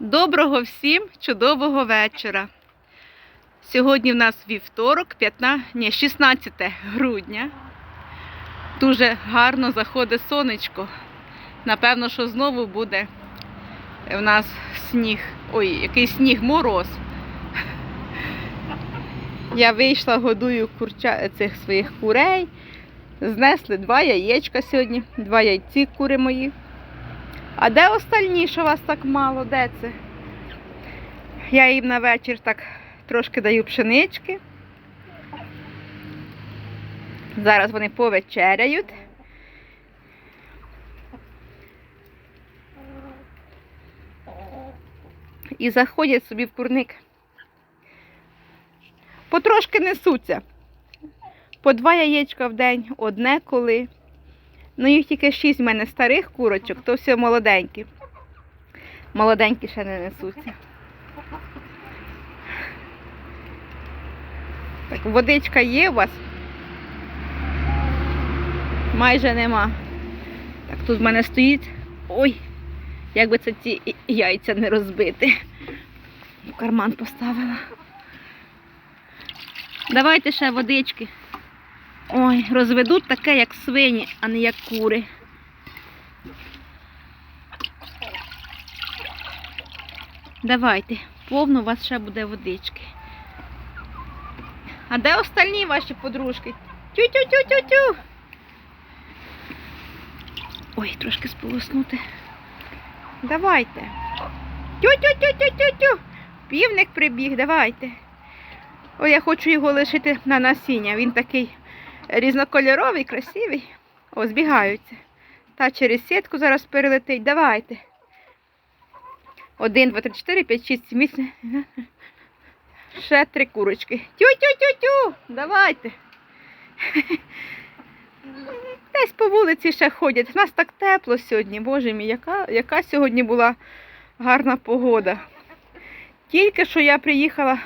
Доброго всім чудового вечора. Сьогодні в нас вівторок, 15, ні, 16 грудня. Дуже гарно заходить сонечко. Напевно, що знову буде в нас сніг. Ой, який сніг, мороз. Я вийшла, годую курча... цих своїх курей. Знесли два яєчка сьогодні, два яйці кури мої. А де остальні, що вас так мало? Де це? Я їм на вечір так трошки даю пшенички. Зараз вони повечеряють. І заходять собі в курник. Потрошки несуться. По два яєчка в день, одне коли. Ну, їх тільки шість в мене старих курочок, то все молоденькі. Молоденькі ще не несуться. Так, водичка є у вас? Майже нема. Так, тут в мене стоїть. Ой, як би це ці яйця не розбити. В карман поставила. Давайте ще водички. Ой, розведуть таке, як свині, а не як кури. Давайте, повно у вас ще буде водички. А де остальні ваші подружки? Тю-тю-тю-тю-тю. Ой, трошки сполоснути. Давайте. Тю-тю-тю-тю-тю-тю. Півник прибіг, давайте. Ой, я хочу його лишити на насіння. Він такий різнокольоровий, красивий. О, збігаються. Та через сітку зараз перелетить. Давайте. Один, два, три, чотири, п'ять, шість, сім, вісім. Ще три курочки. Тю-тю-тю-тю. Давайте. Десь по вулиці ще ходять. У нас так тепло сьогодні. Боже мій, яка, яка сьогодні була гарна погода. Тільки що я приїхала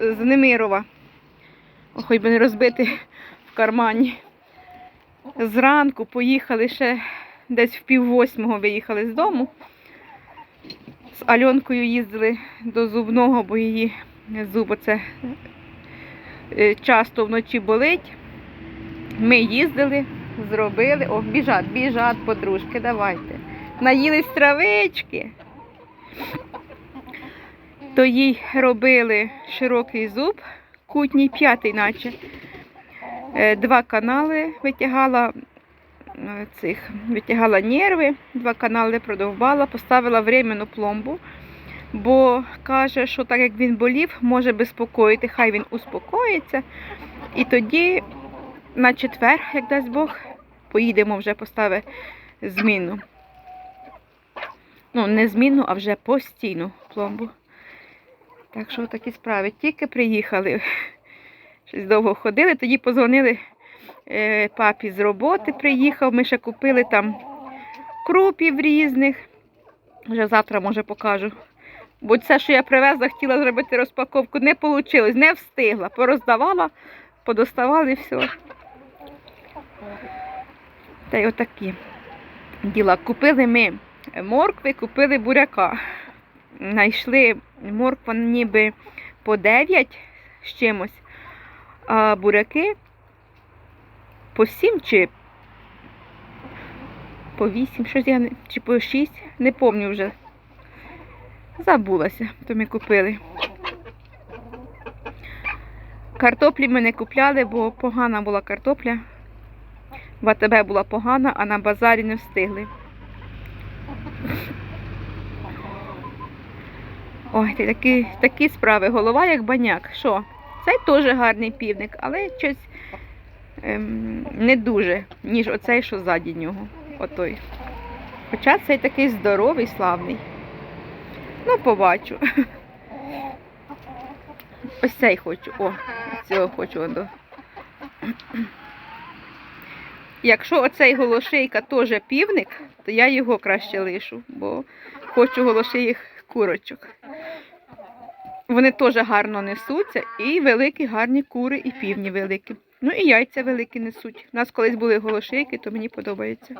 з Немирова. Хоч би не розбити кармані. Зранку поїхали ще десь в пів восьмого виїхали з дому. З Альонкою їздили до зубного, бо її зуб оце е, часто вночі болить. Ми їздили, зробили. О, біжать, біжать, подружки, давайте. Наїлись травички. То їй робили широкий зуб, кутній, п'ятий, наче. Е, Два канали витягала е, цих, витягала нерви, два канали продовбала, поставила временну пломбу, бо каже, що так як він болів, може безпокоїти, хай він успокоїться. І тоді на четвер, як дасть Бог, поїдемо вже поставити зміну. Ну, не змінну, а вже постійну пломбу. Так що такі справи. Тільки приїхали. Щось довго ходили, тоді позвонили е, папі з роботи, приїхав. Ми ще купили там крупів різних. Вже завтра, може, покажу. Бо це, що я привезла, хотіла зробити розпаковку, не вийшло, не встигла. Пороздавала, подоставали і все. Та й отакі діла. Купили ми моркви, купили буряка. Знайшли морква ніби по 9 з чимось, а буряки по 7 чи по 8, щось я не, чи по 6, не пам'ятаю вже. Забулася, то ми купили. Картоплі ми не купляли, бо погана була картопля. В АТБ була погана, а на базарі не встигли. Ой, такі, такі справи. Голова як баняк. Що? Цей теж гарний півник, але щось ем, не дуже, ніж оцей, що ззаді нього. Отой. Хоча цей такий здоровий, славний. Ну, побачу. Ось цей хочу. О, цього хочу. Якщо оцей голошейка теж півник, то я його краще лишу, бо хочу голошеїх курочок. Вони теж гарно несуться, і великі гарні кури, і півні великі. Ну і яйця великі несуть. У нас колись були голошейки, то мені подобається.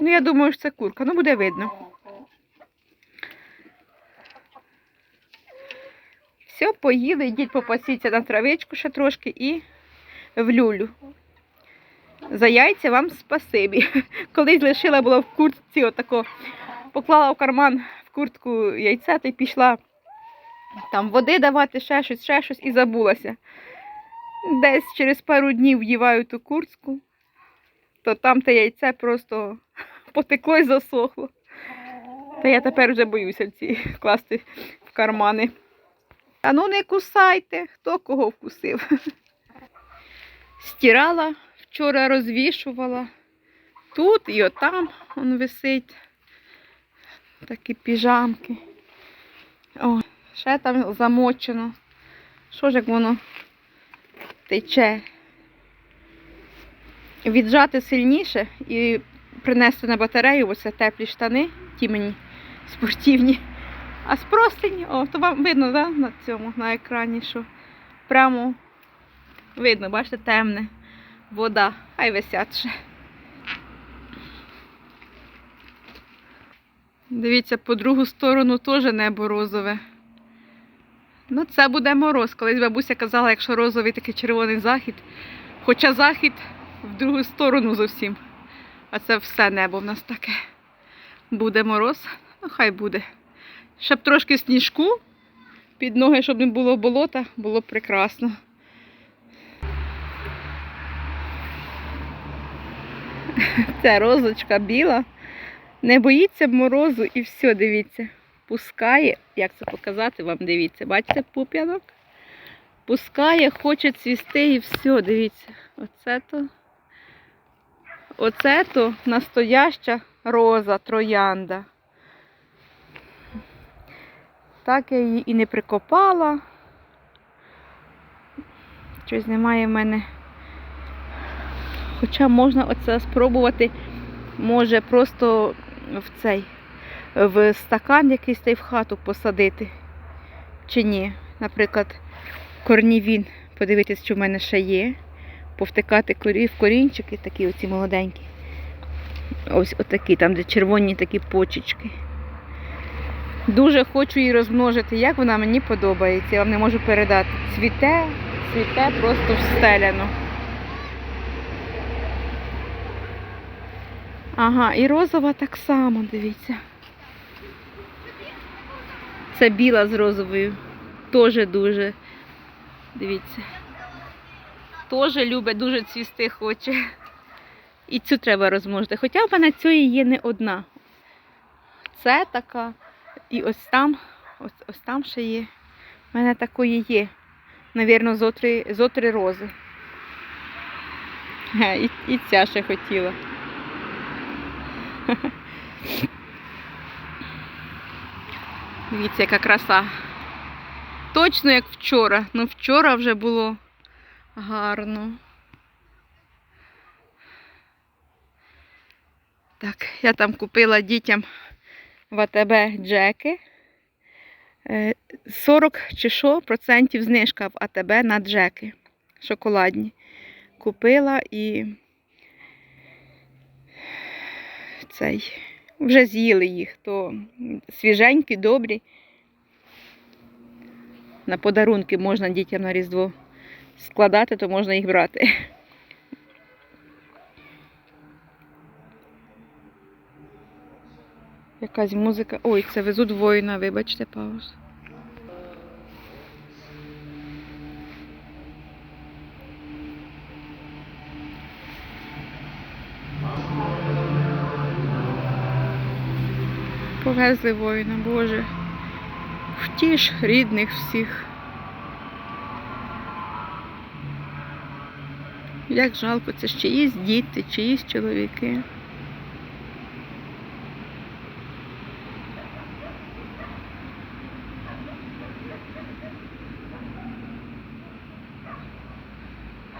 Ну, я думаю, що це курка, ну буде видно. Все, поїли, йдіть попасіться на травичку ще трошки і в люлю. За яйця вам спасибі. Колись лишила була в куртці, отако поклала в карман в куртку яйця та й пішла там води давати, ще щось, ще щось і забулася. Десь через пару днів вдіваю ту куртку, то там те яйце просто потекло і засохло. Та я тепер вже боюся ці класти в кармани. А ну не кусайте, хто кого вкусив. Стирала, вчора розвішувала. Тут і отам он висить. Такі піжамки. О, ще там замочено. Що ж як воно тече? Віджати сильніше і принести на батарею оце теплі штани, ті мені спортивні. А з о, то вам видно, да, на цьому, на екрані, що прямо видно, бачите, темне. Вода, хай висять ще. Дивіться, по другу сторону теж небо розове. Ну, це буде мороз. Колись бабуся казала, якщо розовий такий червоний захід. Хоча захід в другу сторону зовсім. А це все небо в нас таке. Буде мороз, ну хай буде. Щоб трошки сніжку під ноги, щоб не було болота, було б прекрасно. Це розочка біла. Не боїться морозу і все, дивіться. Пускає, як це показати вам, дивіться, бачите пуп'янок? Пускає, хоче цвісти і все, дивіться. Оце то. Оце то настояща роза троянда. Так я її і не прикопала. Щось немає в мене. Хоча можна оце спробувати, може просто в цей, в стакан якийсь та й в хату посадити. Чи ні? Наприклад, корнівін, подивитись, що в мене ще є. Повтикати корі, в корінчики, такі оці молоденькі. Ось отакі, там, де червоні такі почечки. Дуже хочу її розмножити, як вона мені подобається. Я вам не можу передати. Цвіте, цвіте просто встеляно. Ага, і розова так само, дивіться. Це біла з розовою. Теж дуже. Дивіться. Теж любить, дуже цвісти хоче. І цю треба розмножити. Хоча в мене цієї є не одна. Це така. І ось там, ось, ось там ще є. У мене такої є. Навірно, зо три, рози. І, і ця ще хотіла. Дивіться, яка краса. Точно як вчора. Ну вчора вже було гарно. Так, я там купила дітям в АТБ джеки. Е, 40 чи що процентів знижка в АТБ на джеки шоколадні. Купила і цей, вже з'їли їх, то свіженькі, добрі. На подарунки можна дітям на Різдво складати, то можна їх брати. Якась музика. Ой, це везуть воїна, вибачте, паузу. Повезли воїна, Боже. Втіш рідних всіх. Як жалко, це чиїсь діти, чиїсь чоловіки.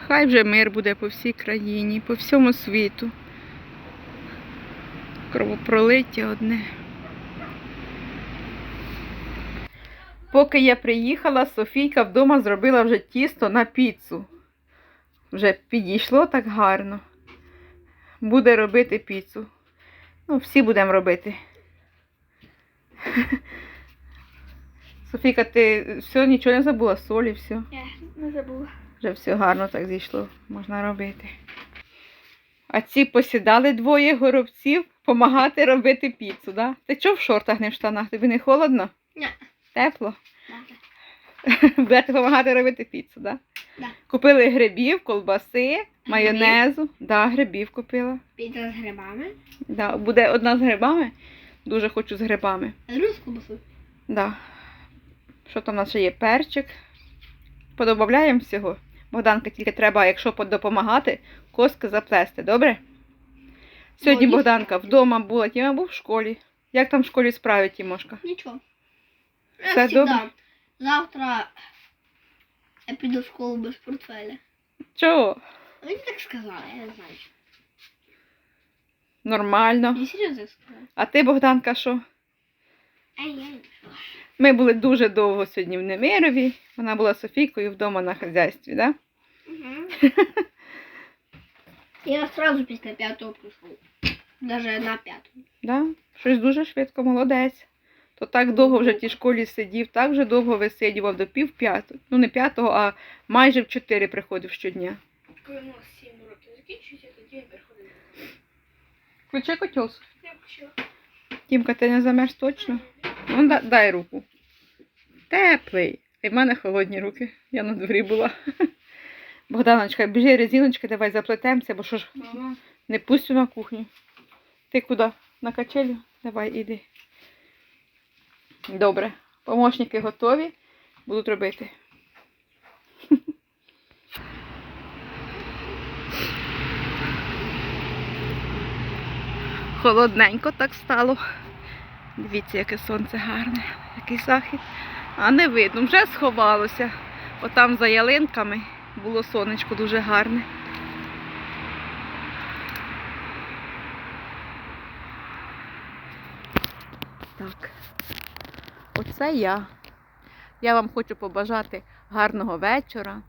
Хай вже мир буде по всій країні, по всьому світу. Кровопролиття одне. Поки я приїхала, Софійка вдома зробила вже тісто на піцу. Вже підійшло так гарно. Буде робити піцу. Ну, всі будемо робити. Софійка, ти все, нічого не забула, солі, все. Я не забула. Вже все гарно так зійшло, можна робити. А ці посідали двоє горобців допомагати робити піцу, да? Ти чого в шортах, не в штанах? Тобі не холодно? Ні. Тепло? Надо. Будете допомагати робити піцу, да? Да. Купили грибів, колбаси, майонезу. Да, грибів купила. Піца з грибами. Да, буде одна з грибами. Дуже хочу з грибами. Руску бусу. Да. Що там у нас ще є? Перчик. Подобавляємо всього. Богданка, тільки треба, якщо допомагати, коски заплести, добре? Сьогодні Богданка вдома була, Тіма був в школі. Як там в школі справи, Тімошка? Нічого. Все всегда. добре? Завтра я піду в школу без портфеля. Чого? Мені так сказали, я не знаю. Нормально. Мені серйозно так сказали. А ти, Богданка, що? Ай, я не пішла. Ми були дуже довго сьогодні в Немирові. Вона була Софійкою вдома на хазяйстві, да? Угу. Я сразу після п'ятого прийшов. Даже на п'ятому. Да? Щось дуже швидко, молодець. То так довго вже в тій школі сидів, так вже довго висидівав до пів п'ятого. Ну не п'ятого, а майже в чотири приходив щодня. Коли у нас 7 років закінчується, тоді я приходив. Включи котел. Я почала. Тімка, ти не замерз точно? Ну, да- дай руку. Теплий. І в мене холодні руки. Я на дворі була. Богданочка, біжи резиночки, давай заплетемося, бо що ж Мама. не пустю на кухню. Ти куди? На качелю? Давай, іди. Добре. Помощники готові. Будуть робити. Холодненько так стало. Дивіться, яке сонце гарне, який захід. А не видно, вже сховалося. Отам за ялинками було сонечко дуже гарне. Так. Оце я. Я вам хочу побажати гарного вечора,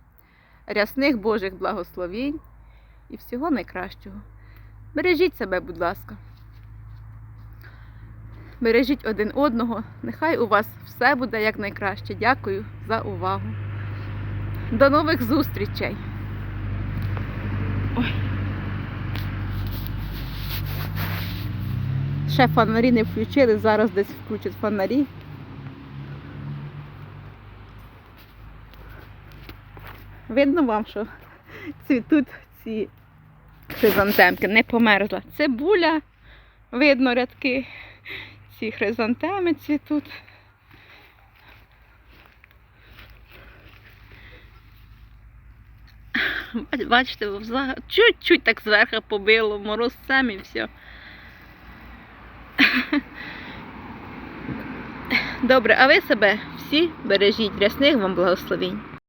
рясних Божих благословінь і всього найкращого. Бережіть себе, будь ласка. Бережіть один одного. Нехай у вас все буде якнайкраще. Дякую за увагу. До нових зустрічей! Ой. Ще фонарі не включили, зараз десь включать фонарі. Видно вам, що цвітуть ці хризантемки, не померзла. Цибуля, видно рядки, ці хризантеми цвітуть. Бачите, чуть-чуть так зверху побило морозцем і все. Добре, а ви себе всі бережіть, рясних вам благословінь.